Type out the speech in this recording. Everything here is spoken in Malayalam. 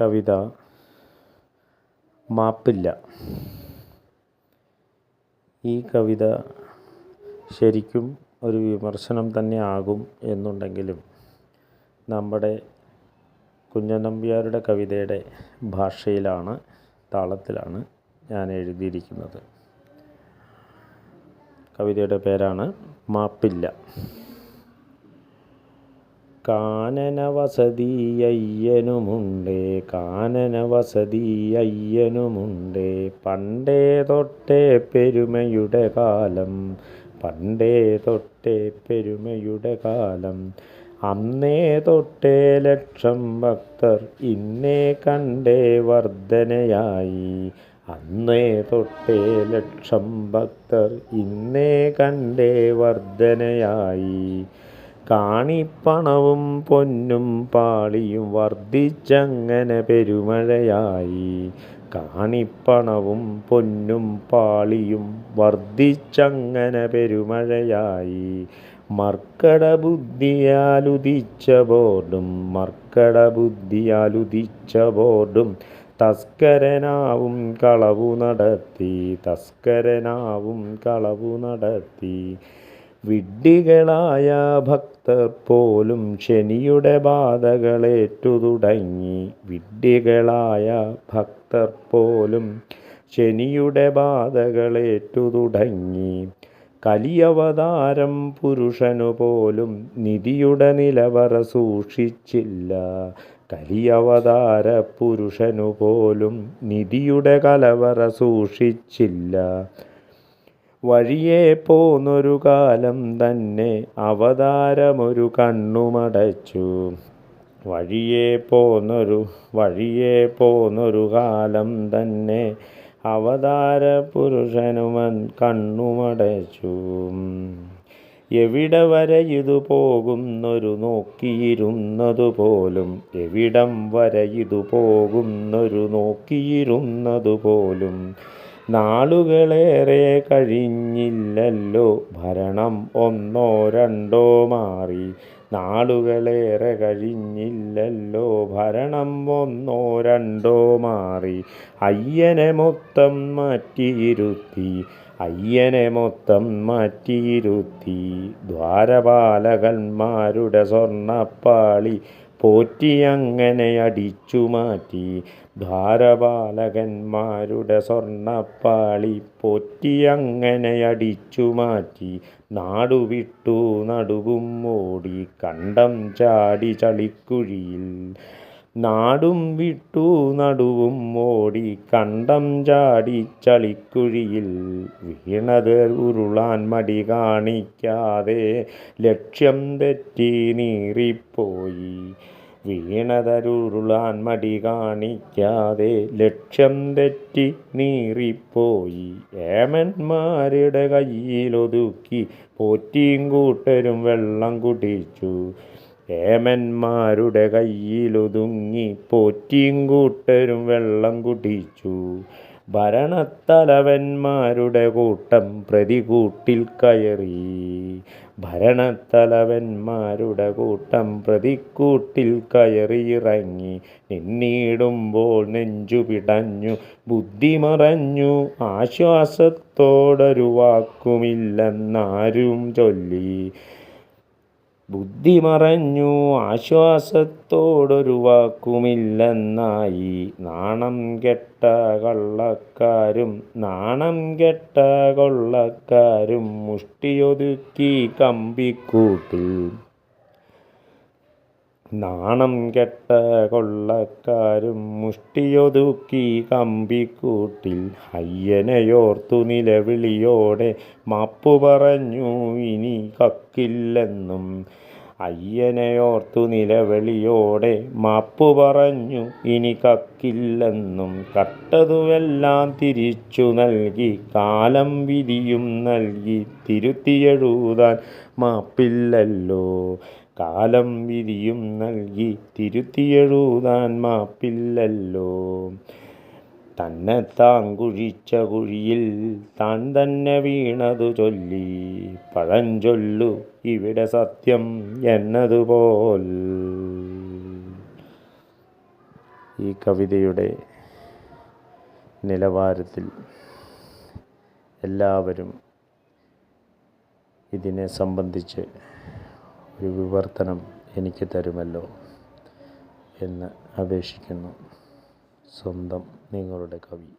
കവിത മാപ്പില്ല. ഈ കവിത ശരിക്കും ഒരു വിമർശനം തന്നെ ആകും എന്നുണ്ടെങ്കിലും നമ്മുടെ കുഞ്ഞൻ നമ്പ്യാരുടെ കവിതയുടെ ഭാഷയിലാണ് താളത്തിലാണ് ഞാൻ എഴുതിയിരിക്കുന്നത്. കവിതയുടെ പേരാണ് മാപ്പില്ല. കാനന വസതി അയ്യനുമുണ്ടേ കാനന വസതി അയ്യനുമുണ്ടേ പണ്ടേ തൊട്ടേ പെരുമയുടെ കാലം പണ്ടേ തൊട്ടേ പെരുമയുടെ കാലം. അന്നേ തൊട്ടേ ലക്ഷം ഭക്തർ ഇന്നേ കണ്ടേ വർധനയായി. അന്നേ തൊട്ടേ ലക്ഷം ഭക്തർ ഇന്നേ കണ്ടേ വർധനയായി. കാണിപ്പണവും പൊന്നും പാളിയും വർദ്ധിച്ചങ്ങനെ പെരുമഴയായി. കാണിപ്പണവും പൊന്നും പാളിയും വർദ്ധിച്ചങ്ങനെ പെരുമഴയായി. മർക്കട ബുദ്ധിയാലുദിച്ച ബോർഡും മർക്കട ബുദ്ധിയാലുദിച്ച ബോർഡും തസ്കരനാവും കളവു നടത്തി തസ്കരനാവും കളവു നടത്തി. വിഡ്ഢികളായ ഭക്തർ പോലും ശനിയുടെ ബാധകളേറ്റു തുടങ്ങി വിഡ്ഢികളായ ഭക്തർ പോലും ശനിയുടെ ബാധകളേറ്റു തുടങ്ങി കലിയവതാരം പുരുഷനു പോലും നിധിയുടെ നിലവറ സൂക്ഷിച്ചില്ല. കലിയവതാര പുരുഷനു പോലും നിധിയുടെ കലവറ സൂക്ഷിച്ചില്ല. വഴിയെ പോന്നൊരു കാലം തന്നെ അവതാരമൊരു കണ്ണുമടച്ചു. വഴിയെ പോന്നൊരു വഴിയെ പോന്നൊരു കാലം തന്നെ അവതാര പുരുഷനുമൻ കണ്ണുമടച്ചു. എവിടെ വരെ ഇതു പോകുന്നൊരു നോക്കിയിരുന്നതു പോലും എവിടം വരെ ഇതു പോകുന്നൊരു നോക്കിയിരുന്നതു പോലും നാളുകളേറെ കഴിഞ്ഞില്ലല്ലോ. ഭരണം ഒന്നോ രണ്ടോ മാറി. നാളുകളേറെ കഴിഞ്ഞില്ലല്ലോ. ഭരണം ഒന്നോ രണ്ടോ മാറി. അയ്യനെ മൊത്തം മാറ്റിയിരുത്തി. അയ്യനെ മൊത്തം മാറ്റിയിരുത്തി. ദ്വാരപാലകന്മാരുടെ സ്വർണപ്പാളി പോറ്റി അങ്ങനെ അടിച്ചു മാറ്റി. ധാരപാലകന്മാരുടെ സ്വർണപ്പാളി പോറ്റി അങ്ങനെ അടിച്ചു മാറ്റി. നാടുവിട്ടു നടുവും ഓടി കണ്ടം ചാടി ചളിക്കുഴിയിൽ. നാടും വിട്ടു നടുവും ഓടി കണ്ടം ചാടി ചളിക്കുഴിയിൽ വീണത് ഉരുളാൻ മടി കാണിക്കാതെ ലക്ഷ്യം തെറ്റി നീറിപ്പോയി. വീണതരുരുളാൻ മടി കാണിക്കാതെ ലക്ഷ്യം തെറ്റി നീറിപ്പോയി. ഏമന്മാരുടെ കയ്യിലൊതുക്കി പോറ്റിയും കൂട്ടരും വെള്ളം കുടിച്ചു. ഏമന്മാരുടെ കയ്യിലൊതുങ്ങി പോറ്റിയും കൂട്ടരും വെള്ളം കുടിച്ചു. ഭരണത്തലവന്മാരുടെ കൂട്ടം പ്രതികൂട്ടിൽ കയറി. ഭരണത്തലവന്മാരുടെ കൂട്ടം പ്രതിക്കൂട്ടിൽ കയറിയിറങ്ങി നിന്നീടുമ്പോൾ നെഞ്ചു പിടഞ്ഞു ബുദ്ധി മറഞ്ഞു. ആശ്വാസത്തോടൊരു വാക്കുമില്ലെന്നാരും ചൊല്ലി. ബുദ്ധി മറഞ്ഞു ആശ്വാസത്തോടൊരു വാക്കുമില്ലെന്നായി. നാണം കെട്ട കള്ളക്കാരും നാണം കെട്ട കൊള്ളക്കാരും മുഷ്ടിയൊതുക്കി കമ്പിക്കൂട്ടിൽ. നാണം കെട്ട കൊള്ളക്കാരും മുഷ്ടിയൊതുക്കി കമ്പിക്കൂട്ടിൽ അയ്യനെയോർത്തു നിലവിളിയോടെ മാപ്പു പറഞ്ഞു ഇനി കക്കില്ലെന്നും അയ്യനെയോർത്തു നിലവിളിയോടെ മാപ്പു പറഞ്ഞു ഇനി കക്കില്ലെന്നും കട്ടതുമെല്ലാം തിരിച്ചു നൽകി കാലം വിധിയും നൽകി തിരുത്തിയെഴുതാൻ മാപ്പില്ലല്ലോ. കാലം വിധിയും നൽകി തിരുത്തിയെഴുതാൻ മാപ്പില്ലല്ലോ. തന്നെ താൻ കുഴിച്ച കുഴിയിൽ താൻ തന്നെ വീണതു ചൊല്ലി. പഴഞ്ചൊല്ലു ഇവിടെ സത്യം എന്നതുപോൽ. ഈ കവിതയുടെ നിലവാരത്തിൽ എല്ലാവരും ഇതിനെ സംബന്ധിച്ച് ഒരു വിവർത്തനം എനിക്ക് തരുമല്ലോ എന്ന് അപേക്ഷിക്കുന്നു. സ്വന്തം നിങ്ങളുടെ കവി.